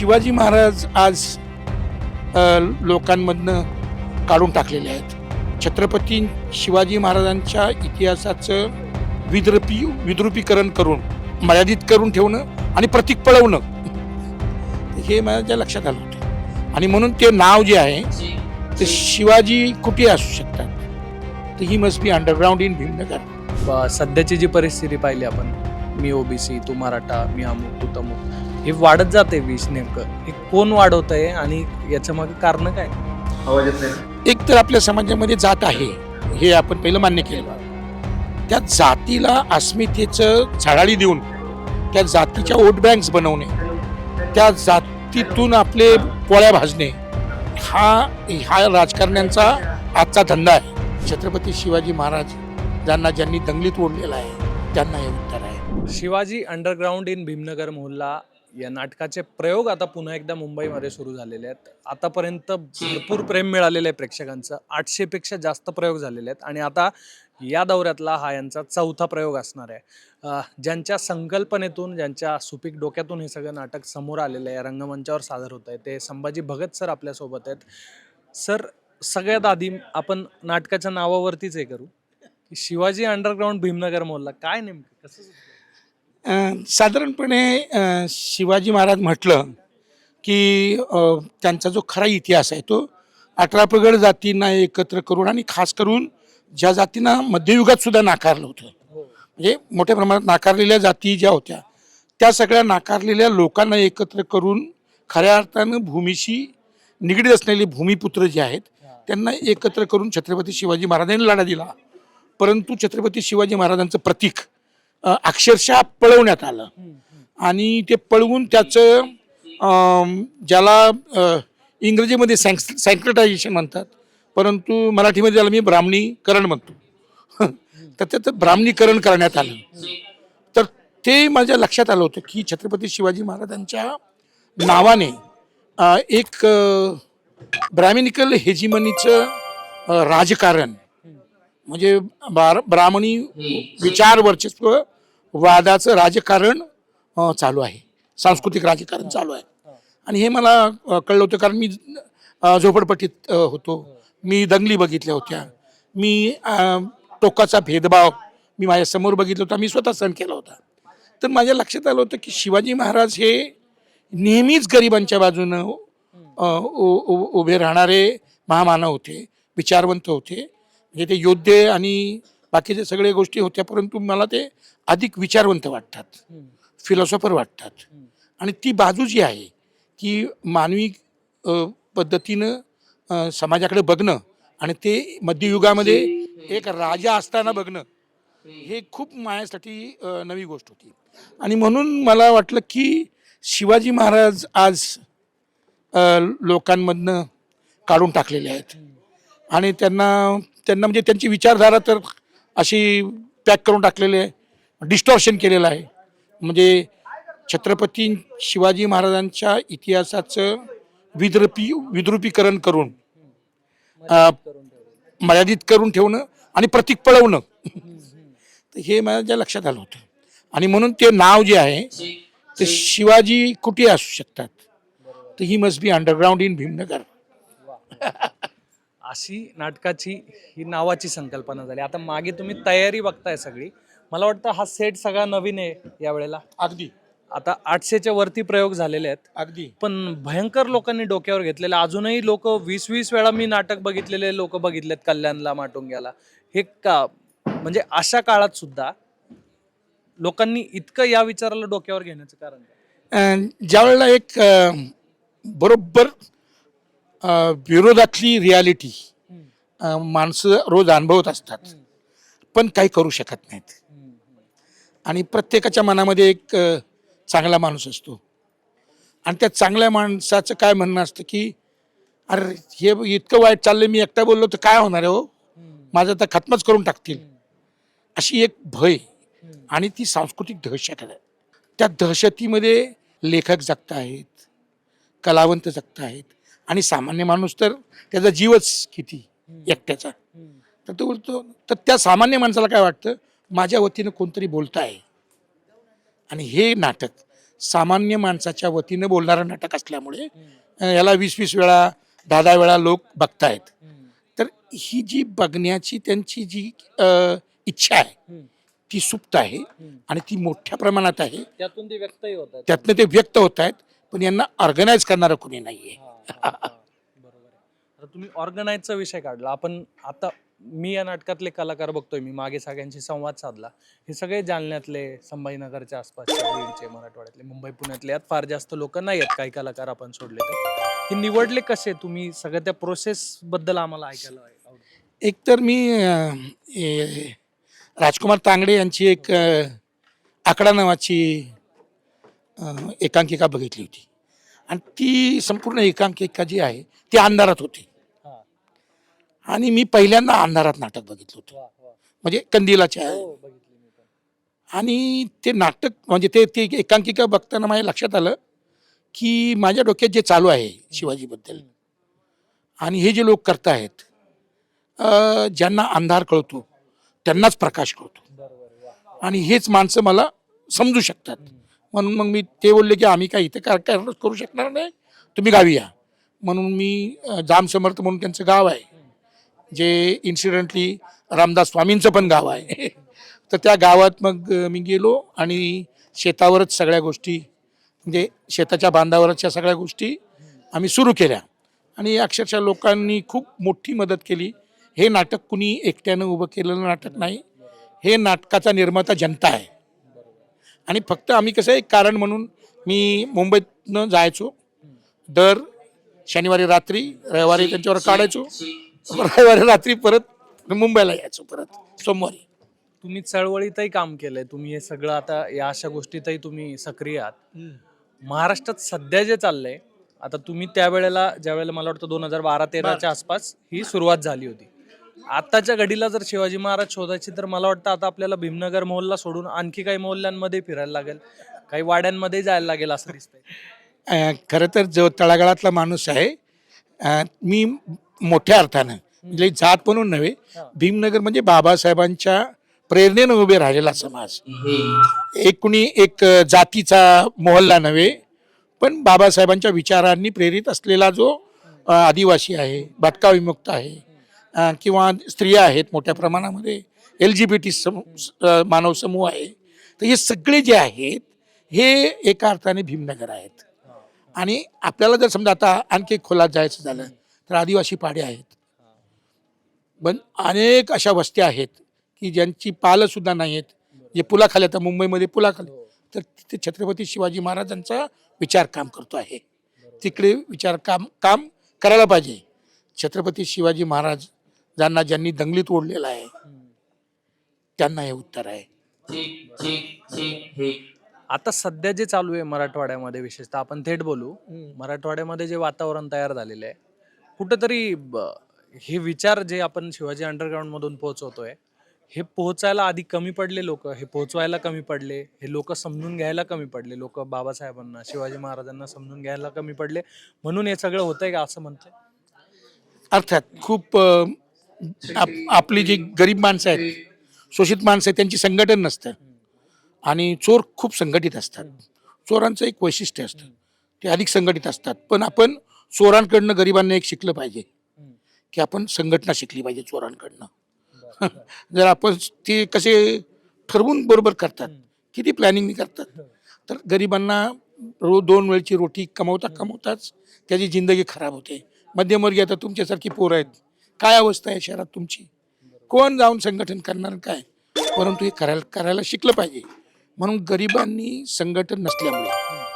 शिवाजी महाराज आज लोकांमधनं काढून टाकलेले आहेत. छत्रपती शिवाजी महाराजांच्या इतिहासाचं विद्रपी विद्रुपीकरण करून मर्यादित करून ठेवणं आणि प्रतीक पळवणं हे माझ्या लक्षात आलं होतं. आणि म्हणून ते नाव जे आहे ते शिवाजी कुठे असू शकतात? तर he must be underground in Bhimnagar सध्याची जी परिस्थिती पाहिली आपण मी ओबीसी तू मराठा मी अमुक तू तमुक. हे वाढत जाते विष नेमकं. हे कोण वाढवत आहे आणि याच्या मागे कारण काय? आवाज येत नाही एक तर आपल्या समाजामध्ये जात आहे. हे आपण पहिलं मान्य केलं. त्या जातीला अस्मितेचं झळाळी देऊन त्या जातीच्या वोट बँक्स बनवणे त्या जातीतून आपले पोळ्या भाजणे हा हा राजकारण्यांचा आजचा धंदा आहे. छत्रपती शिवाजी महाराज ज्यांना ज्यांनी दंगलीत ओढलेला आहे त्यांना हे उत्तर शिवाजी अंडरग्राऊंड इन भीमनगर मोहल्ला या नाटकाचे प्रयोग आता पुन्हा एकदा मुंबईमध्ये सुरू झालेले आहेत. आतापर्यंत भरपूर प्रेम मिळालेलं आहे प्रेक्षकांचं. आठशेपेक्षा जास्त प्रयोग झालेले आहेत. आणि आता या दौऱ्यातला हा यांचा चौथा प्रयोग असणार आहे. ज्यांच्या संकल्पनेतून ज्यांच्या सुपीक डोक्यातून हे सगळं नाटक समोर आलेलं आहे रंगमंचावर सादर होत आहे ते संभाजी भगत सर आपल्यासोबत आहेत. सर सगळ्यात आधी आपण नाटकाच्या नावावरतीच हे करू. की शिवाजी अंडरग्राऊंड भीमनगर मोहल्ला काय नेमकं कसं साधारणपणे शिवाजी महाराज म्हटलं की त्यांचा जो खरा इतिहास आहे तो अठरा प्रगड जातींना एकत्र करून आणि खास करून ज्या जातींना मध्ययुगात सुद्धा नाकारलं होतं. म्हणजे मोठ्या प्रमाणात नाकारलेल्या जाती ज्या होत्या त्या सगळ्या नाकारलेल्या लोकांना एकत्र करून खऱ्या अर्थानं भूमीशी निगडीत असलेले भूमिपुत्र जे आहेत त्यांना एकत्र करून छत्रपती शिवाजी महाराजांनी लढा दिला. परंतु छत्रपती शिवाजी महाराजांचं प्रतीक अक्षरशः पळवण्यात आलं. आणि ते पळवून त्याचं ज्याला इंग्रजीमध्ये सँक सँक्रेटायझेशन म्हणतात परंतु मराठीमध्ये त्याला मी ब्राह्मणीकरण म्हणतो. तर त्याचं ब्राह्मणीकरण करण्यात आलं. तर ते माझ्या लक्षात आलं होतं की छत्रपती शिवाजी महाराजांच्या नावाने एक ब्राह्मणिकल हेजिमनीचं राजकारण म्हणजे बार- ब्राह्मणी विचार वर्चस्व वादाचं राजकारण चालू आहे. सांस्कृतिक राजकारण चालू आहे. आणि हे मला कळलं होतं कारण मी झोपडपट्टीत होतो. मी दंगली बघितल्या होत्या. मी टोकाचा भेदभाव मी माझ्यासमोर बघितला होता. मी स्वतः सहन केला होता. तर माझ्या लक्षात आलं होतं की शिवाजी महाराज हे नेहमीच गरिबांच्या बाजूनं उ- उ- उभे राहणारे महामानव होते विचारवंत होते. म्हणजे ते योद्धे आणि बाकीचे सगळे गोष्टी होत्या परंतु मला ते अधिक विचारवंत वाटतात. फिलॉसॉफर वाटतात. आणि ती बाजू जी आहे ती मानवी पद्धतीनं समाजाकडे बघणं आणि ते मध्ययुगामध्ये एक राजा असताना बघणं हे खूप माझ्यासाठी नवी गोष्ट होती. आणि म्हणून मला वाटलं की शिवाजी महाराज आज लोकांमधनं काढून टाकलेले आहेत. आणि त्यांना त्यांना म्हणजे त्यांची विचारधारा तर अशी पॅक करून टाकलेली आहे. डिस्टॉर्शन केलेलं आहे. म्हणजे छत्रपती शिवाजी महाराजांच्या इतिहासाचं विद्रपी विद्रुपीकरण करून मर्यादित करून ठेवणं आणि प्रतीक पळवणं. तर हे माझ्या लक्षात आलं होतं. आणि म्हणून ते नाव जे आहे ते शिवाजी कुठे असू शकतात? तर he must be underground in Bhimnagar अशी नाटकाची ही नावाची संकल्पना झाली. आता मागे तुम्ही तयारी बघताय सगळी. मला वाटतं हा सेट सगळा नवीन आहे यावेळेला. अगदी. आता आठशेच्या वरती प्रयोग झालेले आहेत. अगदी. पण भयंकर लोकांनी डोक्यावर घेतलेले अजूनही लोक वीस वीस वेळा मी नाटक बघितलेले लोक बघितलेत कल्याणला माटुंग्याला. हे का? म्हणजे अशा काळात सुद्धा लोकांनी इतकं या विचाराला डोक्यावर घेण्याचं कारण काय? अं, ज्यावेळेला एक अं, बरोबर विरोधातली रियालिटी माणसं रोज अनुभवत असतात. पण काही करू शकत नाहीत. आणि प्रत्येकाच्या मनामध्ये एक चांगला माणूस असतो. आणि त्या चांगल्या माणसाचं काय म्हणणं असतं की अरे हे इतकं वाईट चाललंय मी एकटा बोललो तर काय होणार आहे हो? माझं तर खतमच करून टाकतील. अशी एक भय आणि ती सांस्कृतिक दहशत आहे. त्या दहशतीमध्ये लेखक जगत आहेत कलावंत जगत आहेत आणि सामान्य माणूस तर त्याचा जीवच किती एकट्याचा. तर तो बोलतो तर त्या सामान्य माणसाला काय वाटतं? माझ्या वतीनं कोणतरी बोलत आहे आणि हे नाटक सामान्य माणसाच्या वतीनं बोलणारं नाटक असल्यामुळे याला वीस वीस वेळा दहा दहा वेळा लोक बघतायत. तर ही जी बघण्याची त्यांची जी इच्छा आहे ती सुप्त आहे आणि ती मोठ्या प्रमाणात आहे. त्यातून ते व्यक्तही होतात. त्यातनं ते व्यक्त होत आहेत पण यांना ऑर्गनाईज करणारं कोणी नाहीये. बरोबर आहे आता तुम्ही ऑर्गनाईजचा विषय काढला. आपण आता मी या नाटकातले कलाकार बघतोय. मी मागे सगळ्यांशी संवाद साधला. हे सगळे जालन्यातले संभाजीनगरच्या आसपासचे बीडचे मराठवाड्यातले मुंबई पुण्यातले यात फार जास्त लोक नाही आहेत काही कलाकार आपण सोडले तर. हे निवडले कसे? तुम्ही सगळ्या त्या प्रोसेस बद्दल आम्हाला ऐकायला आवडेल एकतर मी ए, राजकुमार तांगडे यांची एक आकडा नावाची एकांकिका बघितली होती. आणि ती संपूर्ण एकांकिका जी आहे ती अंधारात होती. हा. आणि मी पहिल्यांदा अंधारात नाटक बघितलं होतं. म्हणजे कंदिलाच्या हो. आणि ते नाटक म्हणजे ते ते एकांकिका बघताना माझ्या लक्षात आलं की माझ्या डोक्यात जे चालू आहे शिवाजीबद्दल आणि हे जे लोक करतायत ज्यांना अंधार कळतो त्यांनाच प्रकाश कळतो. आणि हेच माणसं मला समजू शकतात. म्हणून मग मी ते बोलले की आम्ही काय इथे काय करू शकणार नाही. तुम्ही गावी या. म्हणून मी जाम समर्थ म्हणून त्यांचं गाव आहे. जे इन्सिडेंटली रामदास स्वामींचं पण गाव आहे. तर त्या गावात मग मी गेलो आणि शेतावरच सगळ्या गोष्टी म्हणजे शेताच्या बांधावरच्या सगळ्या गोष्टी आम्ही सुरू केल्या. आणि अक्षरशः लोकांनी खूप मोठी मदत केली. हे नाटक कुणी एकट्यानं उभं केलेलं नाटक नाही. हे नाटकाचा निर्माता जनता आहे. आणि फक्त आम्ही कसं एक कारण म्हणून मी मुंबईतनं जायचो. दर शनिवारी रात्री रविवारी त्यांच्यावर काढायचो. रविवारी रात्री परत मुंबईला यायचो परत सोमवारी. तुम्ही चळवळीतही काम केलंय. तुम्ही हे सगळं आता या अशा गोष्टीतही तुम्ही सक्रिय आहात. महाराष्ट्रात सध्या जे चाललंय आता तुम्ही त्यावेळेला ज्या वेळेला मला वाटतं दोन हजार बारा तेराच्या आसपास ही सुरुवात झाली होती. आताच्या घडीला जर शिवाजी महाराज शोधायची तर मला वाटतं आता आपल्याला भीमनगर मोहल्ला सोडून आणखी काही मोहल्ल्यांमध्ये फिरायला लागेल. काही वाड्यांमध्ये जायला लागेल असं दिसतंय. खरं तर जो तळागाळातला माणूस आहे मी मोठ्या अर्थानं म्हणजे जात म्हणून नव्हे भीमनगर म्हणजे बाबासाहेबांच्या प्रेरणेनं उभे राहिलेला समाज. एक कुणी एक जातीचा मोहल्ला नव्हे पण बाबासाहेबांच्या विचारांनी प्रेरित असलेला जो आदिवासी आहे भटका विमुक्त आहे किंवा स्त्रिया आहेत मोठ्या प्रमाणामध्ये एल जी बी टी सम मानव समूह आहे. तर हे सगळे जे आहेत हे एका अर्थाने भीमनगर आहेत. आणि आपल्याला जर समजा आता आणखी खोलात जायचं झालं तर आदिवासी पाडे आहेत. पण अनेक अशा वस्त्या आहेत की ज्यांची पालंसुद्धा नाही आहेत जे पुलाखाली आता मुंबईमध्ये पुलाखाली तर तिथे छत्रपती शिवाजी महाराजांचा विचार काम करतो आहे. तिकडे विचार काम काम करायला पाहिजे. छत्रपती शिवाजी महाराज ज्यांना ज्यांनी दंगलीत ओढलेला आहे त्यांना हे उत्तर आहे. आता सध्या जे चालू आहे मराठवाड्यामध्ये विशेषतः आपण थेट बोलू. मराठवाड्यामध्ये जे वातावरण तयार झालेलं आहे कुठंतरी ब- हे विचार जे आपण शिवाजी अंडरग्राऊंड मधून पोहोचवतोय हे पोहोचायला आधी कमी पडले लोक हे पोहोचवायला कमी पडले हे लोक समजून घ्यायला कमी पडले लोक बाबासाहेबांना शिवाजी महाराजांना समजून घ्यायला कमी पडले म्हणून हे सगळं होतंय का असं म्हणतंय? अर्थात खूप आप- आपली जी गरीब माणसं आहेत शोषित माणसं आहेत त्यांची संघटन नसतं. आणि चोर खूप संघटित असतात. चोरांचं एक वैशिष्ट्य असतं. ते अधिक संघटित असतात. पण आपण चोरांकडनं गरिबांना एक शिकलं पाहिजे. की आपण संघटना शिकली पाहिजे चोरांकडनं. जर आपण ते कसे ठरवून बरोबर करतात किती प्लॅनिंग करतात तर गरिबांना रोज दोन वेळची रोटी कमवता कमवताच त्याची जिंदगी खराब होते. मध्यमवर्गीय आता तुमच्यासारखी पोरं आहेत. काय अवस्था आहे शहरात तुमची? कोण जाऊन संघटन करणार काय? परंतु हे करायला करायला शिकलं पाहिजे. म्हणून गरिबांनी संघटन नसल्यामुळे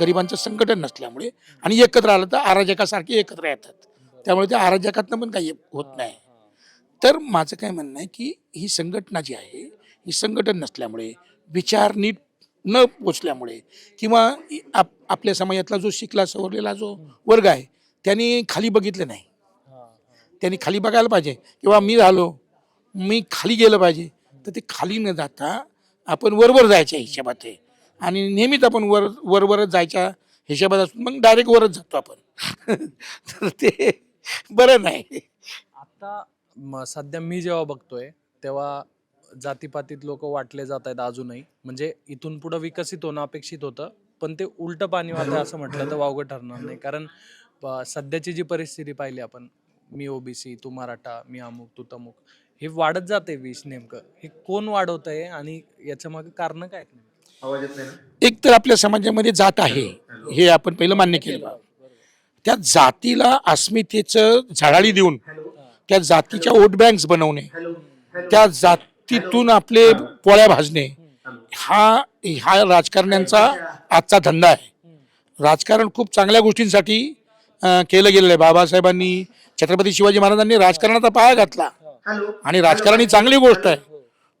गरिबांचं संघटन नसल्यामुळे आणि एकत्र आलं तर अराजकासारखे एकत्र येतात. त्यामुळे त्या अराजकातनं पण काही होत नाही. तर माझं काय म्हणणं आहे की ही संघटना जी आहे ही संघटन नसल्यामुळे विचार नीट न पोचल्यामुळे किंवा आप आपल्या समाजातला जो शिकला सवरलेला जो वर्ग आहे त्यांनी खाली बघितलं नाही. त्यांनी खाली बघायला पाहिजे. किंवा मी झालो मी खाली गेलं पाहिजे. तर ते खाली न जाता आपण वरवर जायच्या हिशोबात आहे आणि नेहमीच आपण वर वरवरच जायच्या हिशोबात असून मग डायरेक्ट वरच जातो आपण. तर ते बरं नाही. आता म- सध्या मी जेव्हा बघतोय तेव्हा जातीपातीत लोक वाटले जात आहेत अजूनही. म्हणजे इथून पुढे विकसित होणं अपेक्षित होतं पण ते उलट पाणी वाहतं असं म्हटलं तर वावगं ठरणार नाही. कारण प- सध्याची जी परिस्थिती पाहिली आपण मी ओबीसी तू मराठा मी अमुक तू तमुक. हे वाढत जाते विष नेमकं. हे कोण वाढवत आहे आणि याच्या मागे कारण काय? एक तर आपल्या समाजामध्ये जात आहे. हे आपण पहिलं मान्य केलं. त्या जातीला अस्मितेचं झळाळी देऊन त्या जातीच्या वोट बँक्स बनवणे त्या जातीतून आपले पोळ्या भाजणे हा हा राजकारण्यांचा आजचा धंदा आहे. राजकारण खूप चांगल्या गोष्टींसाठी केलं गेलेलं आहे. बाबासाहेबांनी छत्रपती शिवाजी महाराजांनी राजकारणाचा पाया घातला. आणि राजकारण ही चांगली गोष्ट आहे.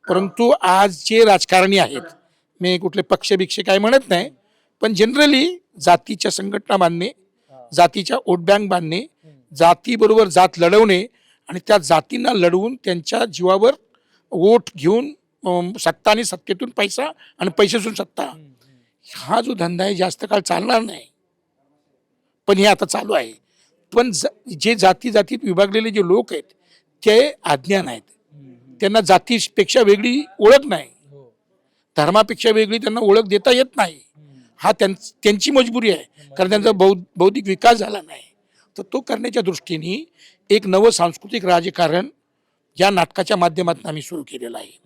परंतु आज जे राजकारणी आहेत. मी कुठले पक्ष बिक्ष काय म्हणत नाही. पण जनरली जातीच्या संघटना बांधणे जातीच्या वोट बँक बांधणे जातीबरोबर जात लढवणे आणि त्या जातींना लढवून त्यांच्या जीवावर वोट घेऊन सत्ता आणि सत्तेतून पैसा आणि पैशातून सत्ता. हा जो धंदा आहे जास्त काळ चालणार नाही. पण हे आता चालू आहे. पण ज- जे जाती जातीत विभागलेले जे लोक आहेत ते अज्ञान आहेत त्यांना जातीपेक्षा वेगळी ओळख नाही. हो. धर्मापेक्षा वेगळी त्यांना ओळख देता येत नाही. हा त्यां त्यांची मजबुरी आहे. कारण त्यांचा बौद्ध बौद्धिक विकास झाला नाही. तर तो करण्याच्या दृष्टीने एक नवं सांस्कृतिक राजकारण या नाटकाच्या माध्यमातून आम्ही सुरू केलेलं आहे.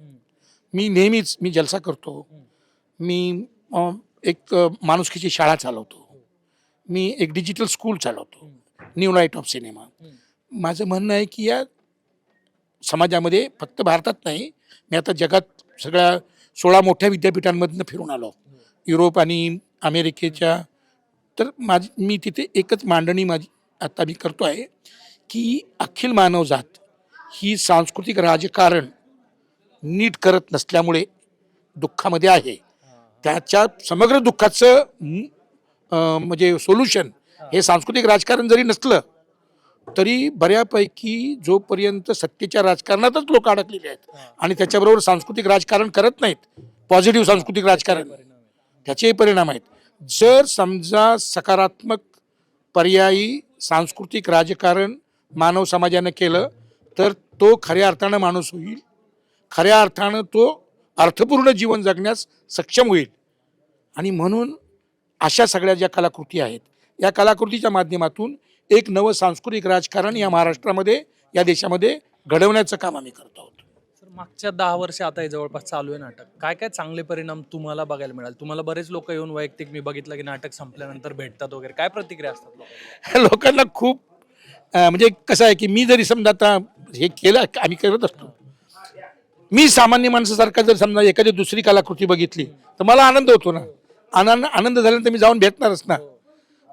मी नेहमीच मी जलसा करतो. मी एक माणुसकीची शाळा चालवतो. मी एक डिजिटल स्कूल चालवतो. न्यू लाइट ऑफ सिनेमा माझं म्हणणं आहे की या समाजामध्ये फक्त भारतात नाही मी आता जगात सगळ्या सोळा मोठ्या विद्यापीठांमधनं फिरून आलो. युरोप आणि अमेरिकेच्या तर माझ मी तिथे एकच मांडणी माझी आता मी करतो आहे की अखिल मानवजात ही सांस्कृतिक राजकारण नीट करत नसल्यामुळे दुःखामध्ये आहे. त्याच्या समग्र दुःखाचं म्हणजे सोल्युशन हे सांस्कृतिक राजकारण जरी नसलं तरी बऱ्यापैकी जोपर्यंत सत्तेच्या राजकारणातच लोक अडकलेले आहेत आणि त्याच्याबरोबर सांस्कृतिक राजकारण करत नाहीत पॉझिटिव्ह सांस्कृतिक राजकारण त्याचेही परिणाम आहेत. जर समजा सकारात्मक पर्यायी सांस्कृतिक राजकारण मानव समाजानं केलं तर तो खऱ्या अर्थानं माणूस होईल. खऱ्या अर्थानं तो अर्थपूर्ण जीवन जगण्यास सक्षम होईल. आणि म्हणून अशा सगळ्या ज्या कलाकृती आहेत या कलाकृतीच्या माध्यमातून एक नवं सांस्कृतिक राजकारण या महाराष्ट्रामध्ये या देशामध्ये घडवण्याचं काम आम्ही करतो आहोत. सर मागच्या दहा वर्ष आता हे जवळपास चालू आहे नाटक. काय काय चांगले परिणाम तुम्हाला बघायला मिळाल? तुम्हाला बरेच लोक येऊन वैयक्तिक मी बघितलं की नाटक संपल्यानंतर भेटतात वगैरे. काय प्रतिक्रिया असतात? लोकांना? खूप अं, म्हणजे कसं आहे की मी जरी समजा आता हे केलं आम्ही करत असतो. मी सामान्य माणसासारखा जर समजा एखादी दुसरी कलाकृती बघितली तर मला आनंद होतो ना. आनंद आनंद झाल्यानंतर मी जाऊन भेटणारच ना.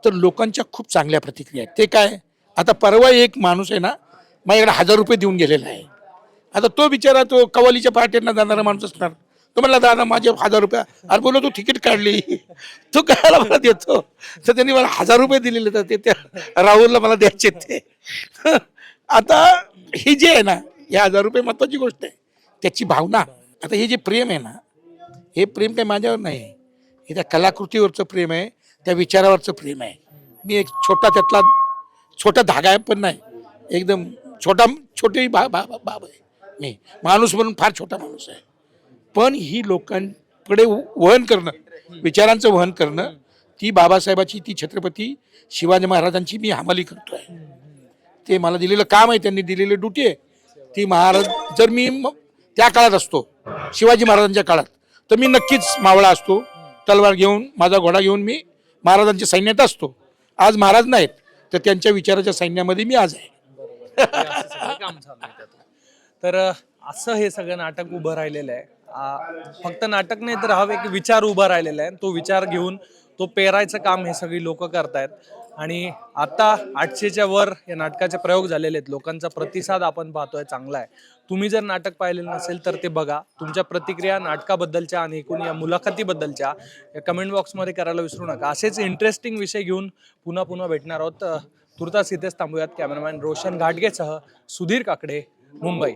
तर लोकांच्या खूप चांगल्या प्रतिक्रिया आहेत. ते काय? आता परवा एक माणूस आहे ना माझ्याकडे हजार रुपये देऊन गेलेला आहे. आता तो बिचारा तो कवालीच्या पार्टींना जाणारा माणूस असणार. तो म्हणला दादा माझे हजार रुपये. अरे बोलो तू तिकीट काढली. तू काय मला देतो. तर त्यांनी मला हजार रुपये दिलेले तर ते त्या राहुलला मला द्यायचे ते. आता हे जे आहे ना हे हजार रुपये महत्वाची गोष्ट आहे. त्याची भावना आता हे जे प्रेम आहे ना हे प्रेम काही माझ्यावर नाही. आहे हे त्या कलाकृतीवरचं प्रेम आहे. त्या विचारावरचं प्रेम आहे. मी एक छोटा त्यातला छोटा धागा आहे पण नाही. एकदम छोटा छोटी बा बा बा- बाब आहे. मी माणूस म्हणून फार छोटा माणूस आहे. पण ही लोकांकडे वहन करणं विचारांचं वहन करणं ती बाबासाहेबाची ती छत्रपती शिवाजी महाराजांची मी हमाली करतो आहे. ते मला दिलेलं काम आहे त्यांनी दिलेली ड्युटी आहे. ती महाराज जर मी त्या काळात असतो शिवाजी महाराजांच्या काळात तर मी नक्कीच मावळा असतो. तलवार घेऊन माझा घोडा घेऊन मी महाराजांच्या सैन्यात असतो. आज महाराज नाहीत तर त्यांच्या विचाराच्या सैन्यामध्ये मी आज आहे. तर असं हे सगळं नाटक उभं राहिलेलं आहे. फक्त नाटक नाही तर हा एक विचार उभा राहिलेला आहे. तो विचार घेऊन तो पेरायचं काम हे सगळी लोक करतायत. आणि आता आठशेच्या वर या नाटकाचे प्रयोग झालेले आहेत. लोकांचा प्रतिसाद आपण पाहतोय चांगला आहे. तुम्ही जर नाटक पाहिलेलं नसेल तर ते बघा. तुमच्या प्रतिक्रिया नाटकाबद्दलच्या आणि एकूण या मुलाखतीबद्दलच्या या कमेंट बॉक्समध्ये करायला विसरू नका. असेच इंटरेस्टिंग विषय घेऊन पुन्हा पुन्हा भेटणार आहोत. तुर्तास इथेच थांबूयात. कॅमेरामॅन रोशन घाटगेसह सुधीर काकडे मुंबई.